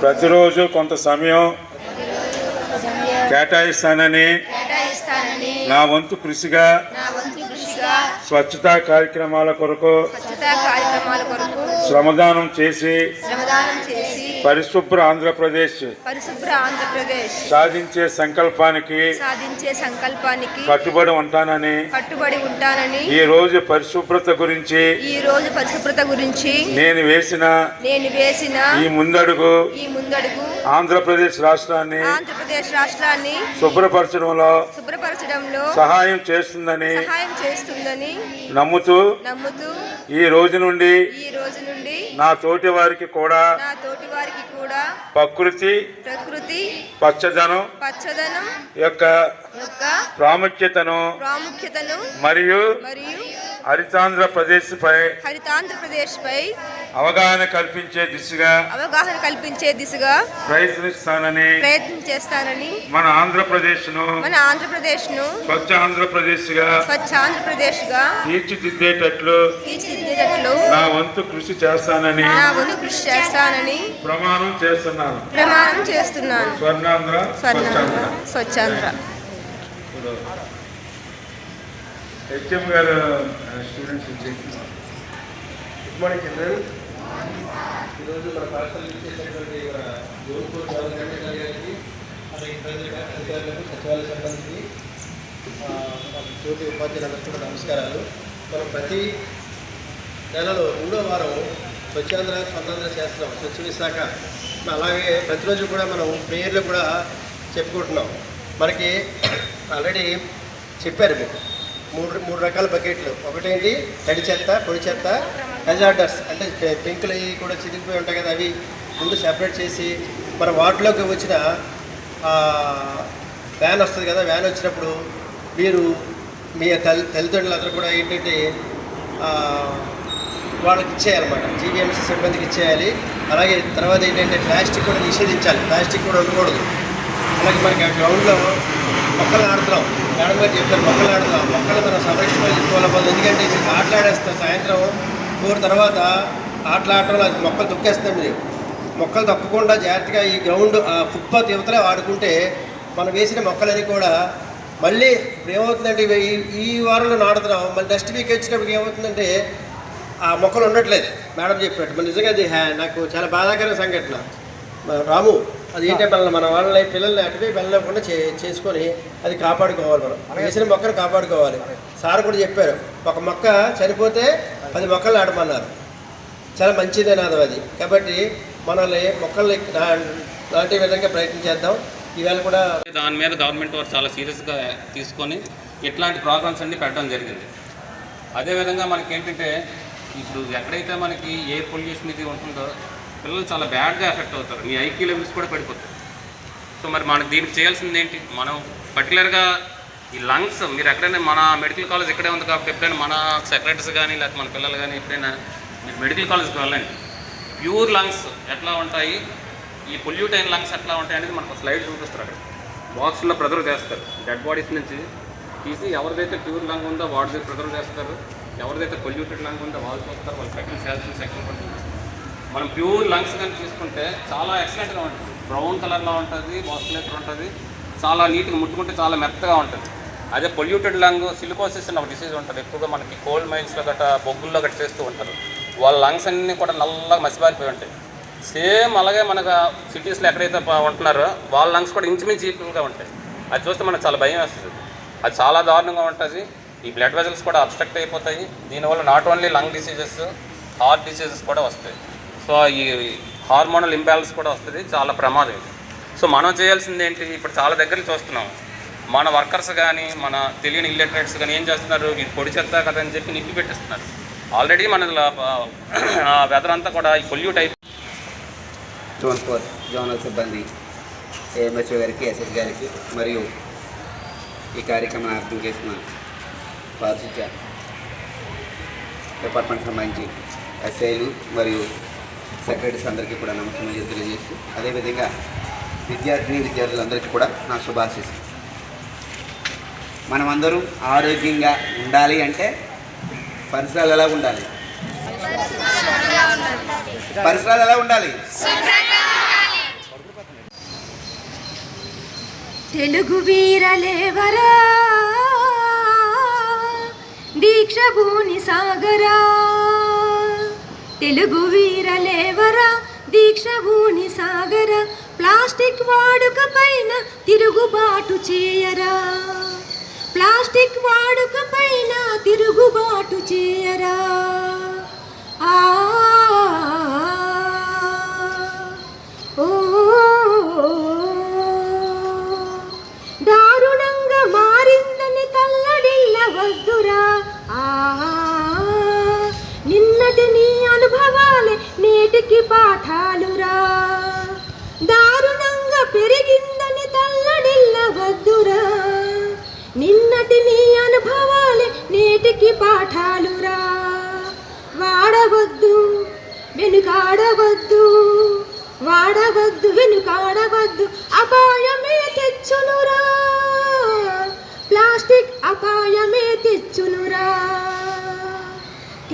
ప్రతిరోజు కొంత సమయం కేటాయిస్తానని నా వంతు కృషిగా స్వచ్ఛతా కార్యక్రమాల కొరకు శ్రమదానం చేసి పరిశుభ్ర ఆంధ్రప్రదేశ్ పరిశుభ్ర ఆంధ్రప్రదేశ్ సాధించే సంకల్పానికి సాధించే సంకల్పానికి కట్టుబడి ఉంటానని కట్టుబడి ఉంటానని ఈ రోజు పరిశుభ్రత గురించి ఈ రోజు పరిశుభ్రత గురించి నేను వేసిన నేను వేసిన ఈ ముందడుగు ఈ ముందడుగు ఆంధ్రప్రదేశ్ రాష్ట్రాన్ని ఆంధ్రప్రదేశ్ రాష్ట్రాన్ని శుభ్రపరచడంలో శుభ్రపరచడంలో సహాయం చేస్తుందని సహాయం చేస్తుందని నమ్ముతూ నమ్ముతూ ఈ రోజు నుండి ఈ రోజు నుండి నా తోటి వారికి కూడా నా తోటి వారికి కూడా ప్రకృతి ప్రకృతి పచ్చదనం పచ్చదనం యొక్క యొక్క ప్రాముఖ్యతను ప్రాముఖ్యతను మరియు మరియు హరితాంధ్రప్రదేశ్ పై అవగాహన కల్పించే దిశగా అవగాహన కల్పించే దిశగా ప్రయత్నిస్తానని ప్రయత్నం చేస్తానని మన ఆంధ్రప్రదేశ్ను మన ఆంధ్రప్రదేశ్ను స్వచ్ఛ ఆంధ్రప్రదేశ్గా స్వచ్ఛ ఆంధ్రప్రదేశ్గా తీర్చిదిద్దేటట్లు తీర్చిదిద్దేటట్లు నా వంతు కృషి చేస్తానని నా వంతు కృషి చేస్తానని ప్రమాణం చేస్తున్నాను. ప్రమాణం చేస్తున్నాను. స్వర్ణాంధ్ర స్వర్ణాంధ్ర స్వచ్ఛాంధ్ర. స్వచ్ఛాంధ్ర. హెచ్ఎం గారు స్టూడెంట్స్ వచ్చేసి గుడ్ మార్నింగ్ చిల్డ్రన్ ఈరోజు మన పాఠశాల ఇచ్చేసినటువంటి మన జోన్పూర్ గవర్నమెంట్ గారికి అలాగే అధికారులకు సచివాలయ సిబ్బందికి తోటి ఉపాధ్యాయులందరికీ కూడా నమస్కారాలు. మనం ప్రతి నెలలో మూడో వారం స్వచ్ఛాంధ్ర స్వతంత్ర చేస్తున్నాం స్వచ్ఛ విశాఖ. అలాగే ప్రతిరోజు కూడా మనం ప్రేయర్లు కూడా చెప్పుకుంటున్నాం. మనకి ఆల్రెడీ చెప్పారు మీకు. మూడు మూడు రకాల బకెట్లు. ఒకటేంటి? తడి చెత్త పొడి చెత్త హెజార్డర్స్ అంటే పెంకులు అవి కూడా చిరిగిపోయి ఉంటాయి కదా అవి ముందు సెపరేట్ చేసి మన వాటిలోకి వచ్చిన వ్యాన్ వస్తుంది కదా వ్యాన్ వచ్చినప్పుడు మీరు మీ తల్లి తల్లిదండ్రులందరూ కూడా ఏంటంటే వాళ్ళకి ఇచ్చేయాలన్నమాట. జీవీఎంసీ సిబ్బందికి ఇచ్చేయాలి. అలాగే తర్వాత ఏంటంటే ప్లాస్టిక్ కూడా నిషేధించాలి. ప్లాస్టిక్ కూడా ఉండకూడదు. అలాగే మనకి ఆ గ్రౌండ్లో మొక్కలు నాడుతున్నాం మేడం గారు చెప్తారు మొక్కలు నాడుతున్నాం మొక్కలు మనం సంరక్షణ చేసుకోవాలి ఎందుకంటే మీకు ఆటలాడేస్తాం సాయంత్రం ఫోర్ తర్వాత ఆటలాడటం అది మొక్కలు తొక్కేస్తాం మీరు మొక్కలు తొక్కకుండా జాగ్రత్తగా ఈ గ్రౌండ్ ఆ ఫుట్పాత్ యువతలే ఆడుకుంటే మనం వేసిన మొక్కలన్నీ కూడా మళ్ళీ ఏమవుతుందంటే ఈ ఈ వారంలో నాడుతున్నాం మళ్ళీ నెక్స్ట్ వీక్ వచ్చినప్పుడు ఏమవుతుందంటే ఆ మొక్కలు ఉండట్లేదు. మేడం చెప్పినట్టు. మరి నిజంగా అది హ్యా- నాకు చాలా బాధాకరమైన సంఘటన. రాము అది ఏంటంటే మన మన వాళ్ళని పిల్లల్ని అటువైపు వెళ్ళకుండా చే చేసుకొని అది కాపాడుకోవాలి మనం. వేసిన మొక్కను కాపాడుకోవాలి. సార్ కూడా చెప్పారు ఒక మొక్క చనిపోతే పది మొక్కలు నాటమన్నారు. చాలా మంచిదే నాదం అది. కాబట్టి మనల్ని మొక్కల్ని నాటే విధంగా ప్రయత్నం చేద్దాం. ఈవేళ కూడా దాని మీద గవర్నమెంట్ వారు చాలా సీరియస్గా తీసుకొని ఇట్లాంటి ప్రోగ్రామ్స్ అన్ని పెట్టడం జరిగింది. అదేవిధంగా మనకి ఏంటంటే ఇప్పుడు ఎక్కడైతే మనకి ఎయిర్ పొల్యూషన్ ఇది ఉంటుందో పిల్లలు చాలా బ్యాడ్గా ఎఫెక్ట్ అవుతారు. మీ ఐక్యూ లెవెల్స్ కూడా పడిపోతాయి. సో మరి మనకు దీనికి చేయాల్సింది ఏంటి మనం పర్టికులర్గా ఈ లంగ్స్ మీరు ఎక్కడైనా మన మెడికల్ కాలేజ్ ఇక్కడే ఉంది కాబట్టి ఎప్పుడైనా మన సెక్రటరీస్ కానీ లేకపోతే మన పిల్లలు కానీ ఎప్పుడైనా మీరు మెడికల్ కాలేజ్కి వెళ్ళండి. ప్యూర్ లంగ్స్ ఎట్లా ఉంటాయి? ఈ పొల్యూట్ అయిన లంగ్స్ ఎట్లా ఉంటాయి అనేది మనకు స్లైడ్ చూపిస్తారు అక్కడ. బాక్స్లో ప్రిజర్వ్ చేస్తారు. డెడ్ బాడీస్ నుంచి తీసి ఎవరిదైతే ప్యూర్ లంగ్ ఉందో వాడిది ప్రిజర్వ్ చేస్తారు. ఎవరిదైతే పొల్యూటెడ్ లంగ్ ఉందో వాళ్ళు చూస్తారు. వాళ్ళు సెకండ్ సెల్స్ సెక్షన్ పడుతుంది. మనం ప్యూర్ లంగ్స్ కానీ చూసుకుంటే చాలా ఎక్సలెంట్గా ఉంటుంది. బ్రౌన్ కలర్లో ఉంటుంది వాస్కులేటర్ ఉంటుంది. చాలా నీట్గా ముట్టుకుంటే చాలా మెత్తగా ఉంటుంది. అదే పొల్యూటెడ్ లంగ్ సిలికోసిస్ అని ఒక డిసీజ్ ఉంటుంది. ఎక్కువగా మనకి కోల్డ్ మైన్స్లో గట్ట బొగ్గుల్లో గట్ట చేస్తూ ఉంటారు. వాళ్ళ లంగ్స్ అన్నీ కూడా నల్లగా మసిబారిపోయి ఉంటాయి. సేమ్ అలాగే మనకు సిటీస్లో ఎక్కడైతే ఉంటున్నారో వాళ్ళ లంగ్స్ కూడా ఇంచుమించు ఈక్వల్గా ఉంటాయి. అది చూస్తే మనకు చాలా భయం వేస్తుంది. అది చాలా దారుణంగా ఉంటుంది. ఈ బ్లడ్ వెజల్స్ కూడా అబ్స్ట్రక్ట్ అయిపోతాయి. దీనివల్ల not only lung diseases heart diseases కూడా వస్తాయి. సో ఈ హార్మోనల్ ఇంబ్యాలెన్స్ కూడా వస్తుంది చాలా ప్రమాదం ఇది. సో మనం చేయాల్సింది ఏంటి ఇప్పుడు చాలా దగ్గర చూస్తున్నాం. మన వర్కర్స్ కానీ మన తెలియని ఇల్లెటరేట్స్ కానీ ఏం చేస్తున్నారు? ఇది పొడి చెత్త కదా అని చెప్పి నిప్పి పెట్టేస్తున్నారు. ఆల్రెడీ మన వెదర్ అంతా కూడా ఈ పొల్యూట్ అయిపోయి జోన్ ఫోర్ జోనల్ సిబ్బంది ఏఎంహెచ్ఓ గారికి ఎస్ఎస్ గారికి మరియు ఈ కార్యక్రమాన్ని అర్థం చేసిన పారిశుద్ధ్య డిపార్ట్మెంట్ సంబంధించి ఎస్ఐలు మరియు సెక్రటరీస్ అందరికీ కూడా నమ్మకం తెలియజేసి అదేవిధంగా విద్యార్థిని విద్యార్థులందరికీ కూడా నా శుభాశిస్తాయి మనం అందరూ ఆరోగ్యంగా ఉండాలి అంటే పరిసరాలు ఎలా ఉండాలి? పరిసరాలు ఎలా ఉండాలి? తెలుగు వీరలేవరా దీక్షభూని సాగరా. తెలుగు వీరలేవరా దీక్ష భూని సాగర ప్లాస్టిక్ వాడుక పైన తిరుగుబాటు చేయరా ప్లాస్టిక్ వాడుక పైన తిరుగుబాటు చేయరా ఆ ఓ దారుణంగా మారిందని తల్లడిల్ల పాఠాలురా. దారుణంగా పెరిగిందని తల్లడిల్ల వద్దురా నిన్నటి నీ అనుభవాలే నేటికి పాఠాలురా. వాడవద్దు వెనుకాడవద్దు. వాడవద్దు వెనుకాడవద్దు అపాయమే తెచ్చునురా. ప్లాస్టిక్ అపాయమే తెచ్చునురా.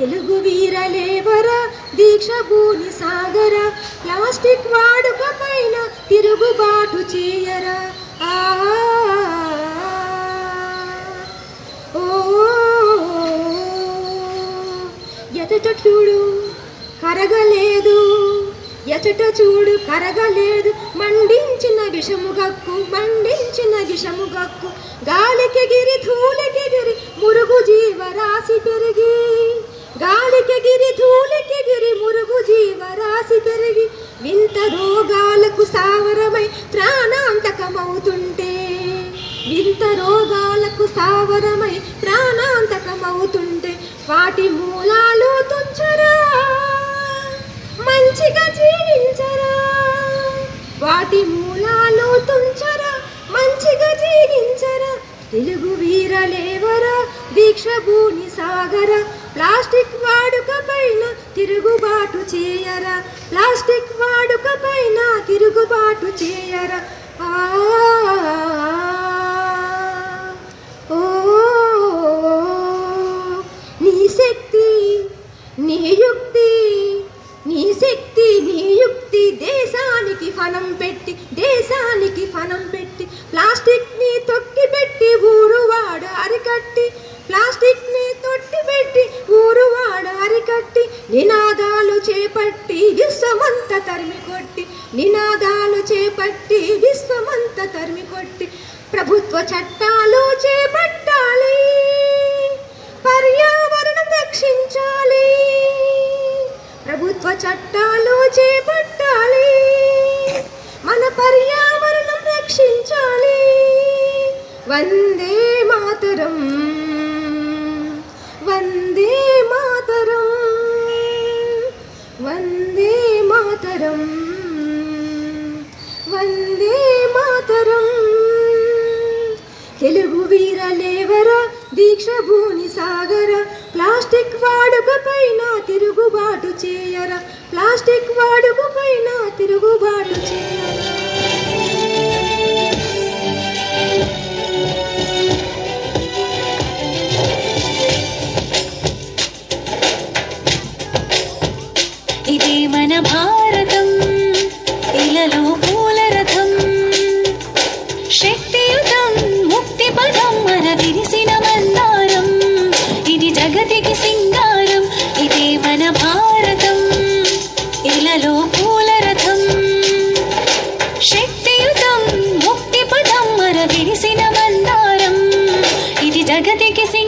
తెలుగు వీరలేవరా? దీక్ష భూని సాగర? ప్లాస్టిక్ వాడుక పైన తిరుగుబాటు చేయరా? ఆ ఓ! చూడు కరగలేదు. ఎచట చూడు కరగలేదు. మండించిన విషము గక్కు మండించిన విషము గక్కు. గాలికెగిరి ధూళికెగిరి మురుగు జీవరాశి పెరిగి గాలికెగిరి ధూళికెగిరి మురుగు జీవరాశి పెరిగి వింత రోగాలకు సావరమై ప్రాణాంతకమవుతుంటే వింత రోగాలకు సావరమై ప్రాణాంతకమవుతుంటే వాటి మూలాలు తుంచరా మంచిగా జీవించరా. వాటి మూలాలు తుంచరా మంచిగా జీవించరా. తెలుగు వీరలేవరా దీక్ష భూని సాగర ప్లాస్టిక్ వాడుక పైన తిరుగుబాటు చేయరా? ప్లాస్టిక్ వాడుక పైన తిరుగుబాటు చేయరా? ఓ నీ శక్తి నీ యుక్తి నీ శక్తి నీ యుక్తి దేశానికి ఫలం పెట్టి దేశానికి ఫలం పెట్టి ప్లాస్టిక్ని తొక్కి పెట్టి ఊరు అరికట్టి ప్లాస్టిక్ నినాదాలు చేపట్టి విశ్వమంత తరిమి కొట్టి నినాదాలు చేపట్టి విశ్వమంత తరిమి కొట్టి ప్రభుత్వ చట్టాలు చేపట్టాలి పర్యావరణం రక్షించాలి ప్రభుత్వ చట్టాలు మాతరం వందే మాతరం. తెలుగు వీరలేవరా దీక్ష భూని సాగర. ప్లాస్టిక్ వాడుక పైన తిరుగుబాటు చేయర. ప్లాస్టిక్ వాడుక పైన తిరుగుబాటు ముక్తి పదం మన